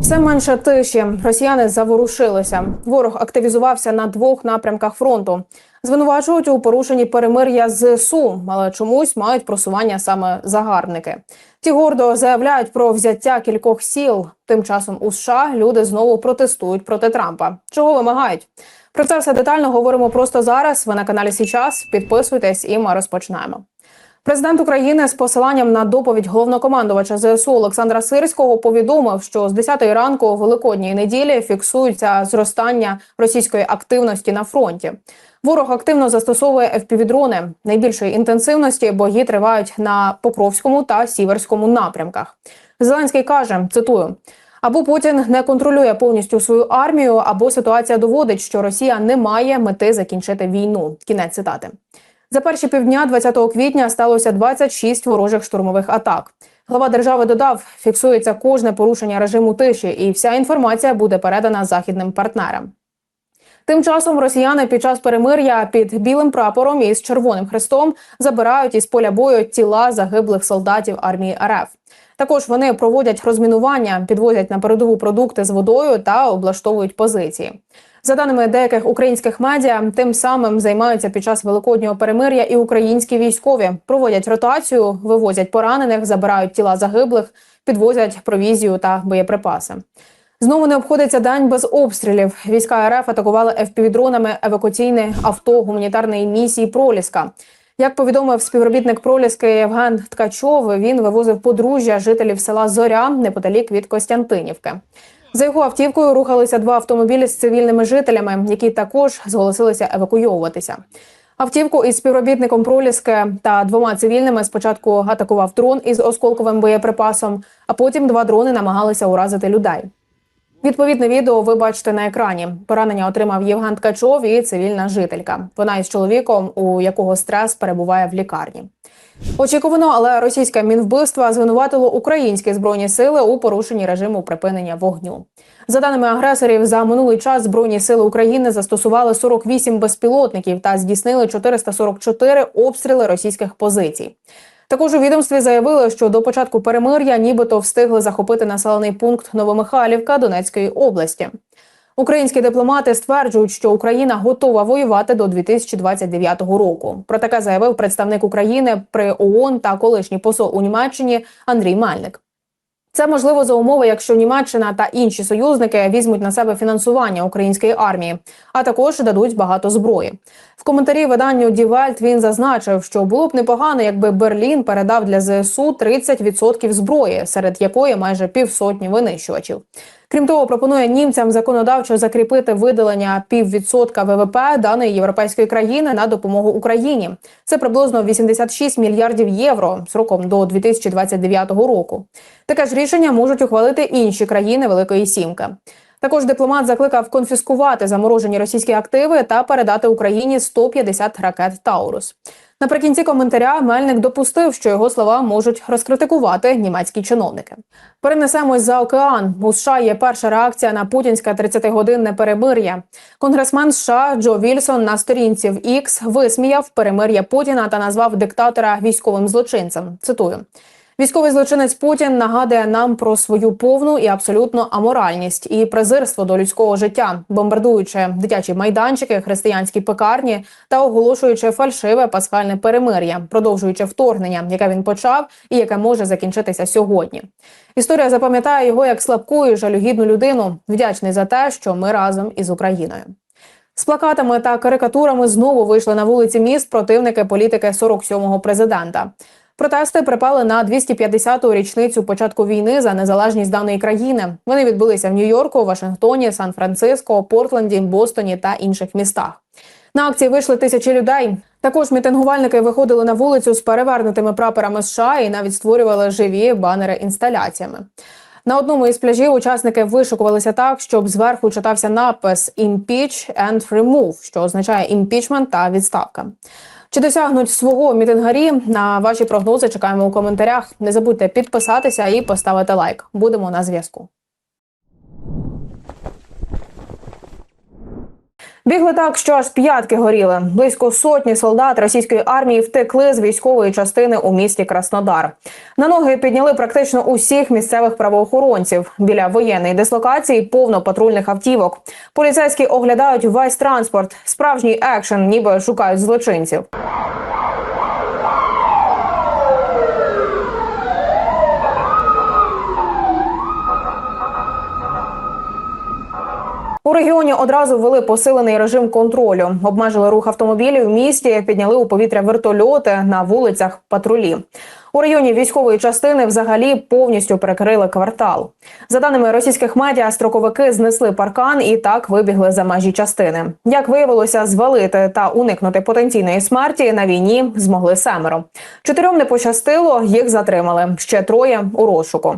Все менше тиші. Росіяни заворушилися. Ворог активізувався на двох напрямках фронту. Звинувачують у порушенні перемир'я з СУ, але чомусь мають просування саме загарбники. Ті гордо заявляють про взяття кількох сіл. Тим часом у США люди знову протестують проти Трампа. Чого вимагають? Про це все детально говоримо просто зараз. Ви на каналі Січас. Підписуйтесь, і ми розпочинаємо. Президент України з посиланням на доповідь головнокомандувача ЗСУ Олександра Сирського повідомив, що з 10 ранку великодньої неділі фіксується зростання російської активності на фронті. Ворог активно застосовує FPV-дрони. Найбільшої інтенсивності бої тривають на Покровському та Сіверському напрямках. Зеленський каже: цитую. Або Путін не контролює повністю свою армію, або ситуація доводить, що Росія не має мети закінчити війну. Кінець цитати. За перші півдня 20 квітня сталося 26 ворожих штурмових атак. Глава держави додав, фіксується кожне порушення режиму тиші, і вся інформація буде передана західним партнерам. Тим часом росіяни під час перемир'я під білим прапором і з червоним хрестом забирають із поля бою тіла загиблих солдатів армії РФ. Також вони проводять розмінування, підвозять на передову продукти з водою та облаштовують позиції. За даними деяких українських медіа, тим самим займаються під час великоднього перемир'я і українські військові проводять ротацію, вивозять поранених, забирають тіла загиблих, підвозять провізію та боєприпаси. Знову не обходиться день без обстрілів. Війська РФ атакували FPV-дронами евакуаційне авто гуманітарної місії Проліска. Як повідомив співробітник Проліски Євген Ткачов, він вивозив подружжя жителів села Зоря неподалік від Костянтинівки. За його автівкою рухалися два автомобілі з цивільними жителями, які також зголосилися евакуйовуватися. Автівку із співробітником проліски та двома цивільними спочатку атакував дрон із осколковим боєприпасом, а потім два дрони намагалися уразити людей. Відповідне відео ви бачите на екрані. Поранення отримав Євген Ткачов і цивільна жителька. Вона із чоловіком, у якого стрес перебуває в лікарні. Очікувано, але російське мінвбивство звинуватило українські збройні сили у порушенні режиму припинення вогню. За даними агресорів, за минулий час збройні сили України застосували 48 безпілотників та здійснили 444 обстріли російських позицій. Також у відомстві заявили, що до початку перемир'я нібито встигли захопити населений пункт Новомихайлівка Донецької області. Українські дипломати стверджують, що Україна готова воювати до 2029 року. Про таке заявив представник України при ООН та колишній посол у Німеччині Андрій Мальник. Це можливо за умови, якщо Німеччина та інші союзники візьмуть на себе фінансування української армії, а також дадуть багато зброї. В коментарі виданню Die Welt він зазначив, що було б непогано, якби Берлін передав для ЗСУ 30% зброї, серед якої майже півсотні винищувачів. Крім того, пропонує німцям законодавчо закріпити виділення піввідсотка ВВП даної європейської країни на допомогу Україні. Це приблизно 86 мільярдів євро сроком до 2029 року. Таке ж рішення можуть ухвалити інші країни Великої Сімки. Також дипломат закликав конфіскувати заморожені російські активи та передати Україні 150 ракет Таурус. Наприкінці коментаря Мельник допустив, що його слова можуть розкритикувати німецькі чиновники. Перенесемось за океан. У США є перша реакція на путінське 30-годинне перемир'я. Конгресмен США Джо Вільсон на сторінці в X висміяв перемир'я Путіна та назвав диктатора військовим злочинцем. Цитую. Військовий злочинець Путін нагадує нам про свою повну і абсолютну аморальність і презирство до людського життя, бомбардуючи дитячі майданчики, християнські пекарні та оголошуючи фальшиве пасхальне перемир'я, продовжуючи вторгнення, яке він почав і яке може закінчитися сьогодні. Історія запам'ятає його як слабку і жалюгідну людину, вдячний за те, що ми разом із Україною. З плакатами та карикатурами знову вийшли на вулиці міст противники політики 47-го президента. Протести припали на 250-ту річницю початку війни за незалежність даної країни. Вони відбулися в Нью-Йорку, Вашингтоні, Сан-Франциско, Портленді, Бостоні та інших містах. На акції вийшли тисячі людей. Також мітингувальники виходили на вулицю з перевернутими прапорами США і навіть створювали живі банери інсталяціями. На одному із пляжів учасники вишукувалися так, щоб зверху читався напис «Impeach and remove», що означає імпічмент та відставка. Чи досягнуть свого мітингарі? На ваші прогнози чекаємо у коментарях. Не забудьте підписатися і поставити лайк. Будемо на зв'язку. Бігли так, що аж п'ятки горіли. Близько сотні солдат російської армії втекли з військової частини у місті Краснодар. На ноги підняли практично усіх місцевих правоохоронців. Біля воєнної дислокації повно патрульних автівок. Поліцейські оглядають весь транспорт. Справжній екшен, ніби шукають злочинців. У регіоні одразу ввели посилений режим контролю, обмежили рух автомобілів в місті, підняли у повітря вертольоти на вулицях патрулі. У районі військової частини взагалі повністю перекрили квартал. За даними російських медіа, строковики знесли паркан і так вибігли за межі частини. Як виявилося, звалити та уникнути потенційної смерті на війні змогли семеро. Чотирьом не пощастило, їх затримали. Ще троє у розшуку.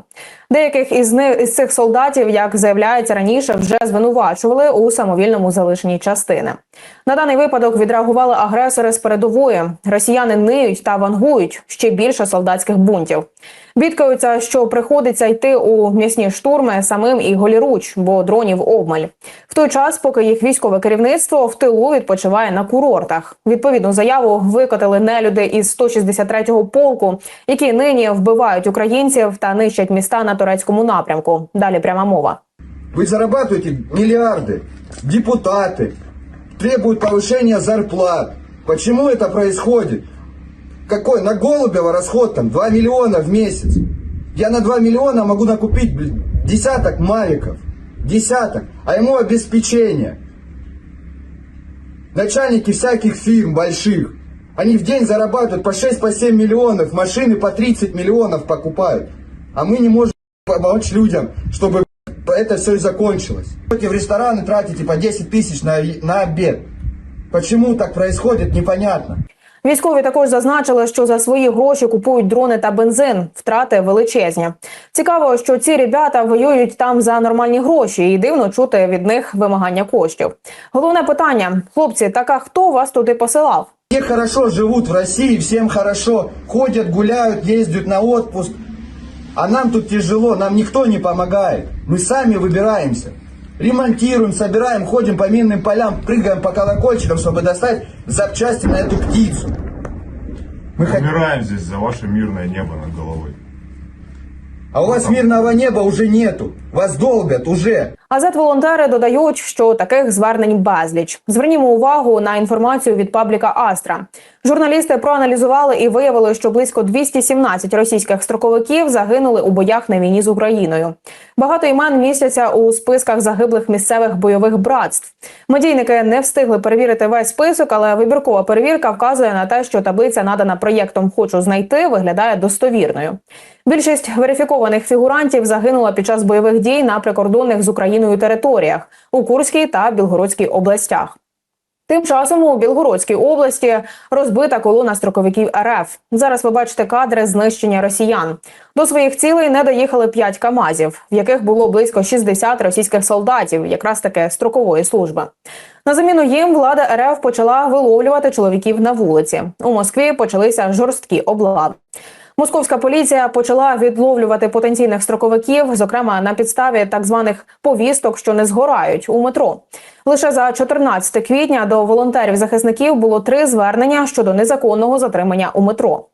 Деяких із них із цих солдатів, як заявляється раніше, вже звинувачували у самовільному залишенні частини. На даний випадок відреагували агресори з передової. Росіяни ниють та вангують ще більше солдатських бунтів. Бідкаються, що приходиться йти у м'ясні штурми самим і голіруч, бо дронів обмаль. В той час, поки їх військове керівництво в тилу відпочиває на курортах. Відповідну заяву викотили нелюди із 163-го полку, які нині вбивають українців та нищать міста на турецькому напрямку. Далі пряма мова. Вы зарабатываете миллиарды. Депутаты требуют повышения зарплат. Почему это происходит? Какой? На Голубева расход там 2 миллиона в месяц. Я на 2 миллиона могу накупить блин, десяток мавиков. Десяток. А ему обеспечение. Начальники всяких фирм больших. Они в день зарабатывают по 6-7 по 7 миллионов. Машины по 30 миллионов покупают. А мы не можем помочь людям, чтобы это все и закончилось. В рестораны тратите по 10 тысяч на, на обед. Почему так происходит, непонятно. Військові також зазначили, що за свої гроші купують дрони та бензин. Втрати величезні. Цікаво, що ці ребята воюють там за нормальні гроші, і дивно чути від них вимагання коштів. Головне питання: хлопці, так а хто вас туди посилав? Все хорошо живут в России, всем хорошо. Ходят, гуляют, ездят на отпуск. А нам тут тяжело, нам никто не помогает. Мы сами выбираемся Ремонтируем, собираем, ходим по минным полям, прыгаем по колокольчикам, чтобы достать запчасти на эту птицу. Мы хот- Умираем здесь за ваше мирное небо над головой. А у вас мирного неба уже нету. Вас долбят уже. Азет-волонтери додають, що таких звернень безліч. Звернімо увагу на інформацію від пабліка Астра. Журналісти проаналізували і виявили, що близько 217 російських строковиків загинули у боях на війні з Україною. Багато імен містяться у списках загиблих місцевих бойових братств. Медійники не встигли перевірити весь список, але вибіркова перевірка вказує на те, що таблиця, надана проєктом Хочу знайти, виглядає достовірною. Більшість верифікованих фігурантів загинула під час бойових дій на прикордонних з Україною територіях у Курській та Білгородській областях. Тим часом у Білгородській області розбита колона строковиків РФ. Зараз ви бачите кадри знищення росіян. До своїх цілей не доїхали 5 камазів, в яких було близько 60 російських солдатів, якраз таки строкової служби. На заміну їм влада РФ почала виловлювати чоловіків на вулиці. У Москві почалися жорсткі облави. Московська поліція почала відловлювати потенційних строковиків, зокрема на підставі так званих повісток, що не згорають у метро. Лише за 14 квітня до волонтерів-захисників було три звернення щодо незаконного затримання у метро.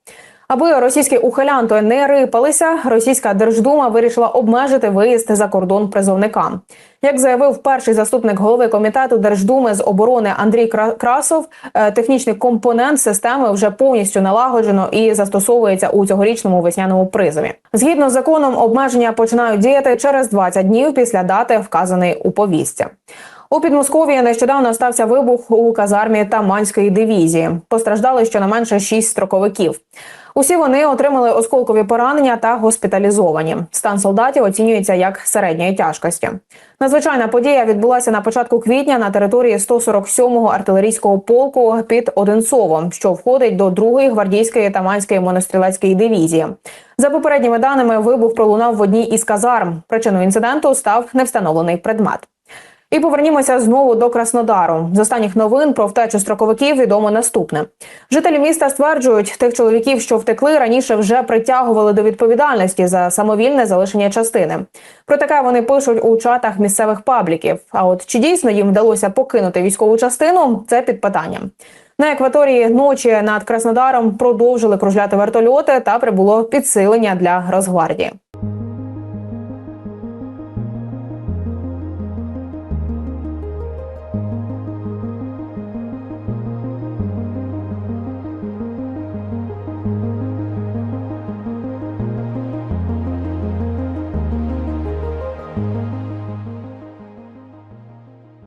Аби російські ухилянти не рипалися, російська держдума вирішила обмежити виїзд за кордон призовникам. Як заявив перший заступник голови комітету Держдуми з оборони Андрій Кра- Красов, е, технічний компонент системи вже повністю налагоджено і застосовується у цьогорічному весняному призові. Згідно з законом, обмеження починають діяти через 20 днів після дати, вказаної у повістці. У Підмосков'ї нещодавно стався вибух у казармі Таманської дивізії. Постраждали щонайменше шість строковиків. Усі вони отримали осколкові поранення та госпіталізовані. Стан солдатів оцінюється як середньої тяжкості. Надзвичайна подія відбулася на початку квітня на території 147-го артилерійського полку під Одинцовом, що входить до 2-ї гвардійської Таманської монострілецької дивізії. За попередніми даними, вибух пролунав в одній із казарм. Причиною інциденту став невстановлений предмет. І повернімося знову до Краснодару. З останніх новин про втечу строковиків відомо наступне. Жителі міста стверджують, тих чоловіків, що втекли, раніше вже притягували до відповідальності за самовільне залишення частини. Про таке вони пишуть у чатах місцевих пабліків. А от чи дійсно їм вдалося покинути військову частину, це під питанням. На екваторії ночі над Краснодаром продовжили кружляти вертольоти та прибуло підсилення для Росгвардії.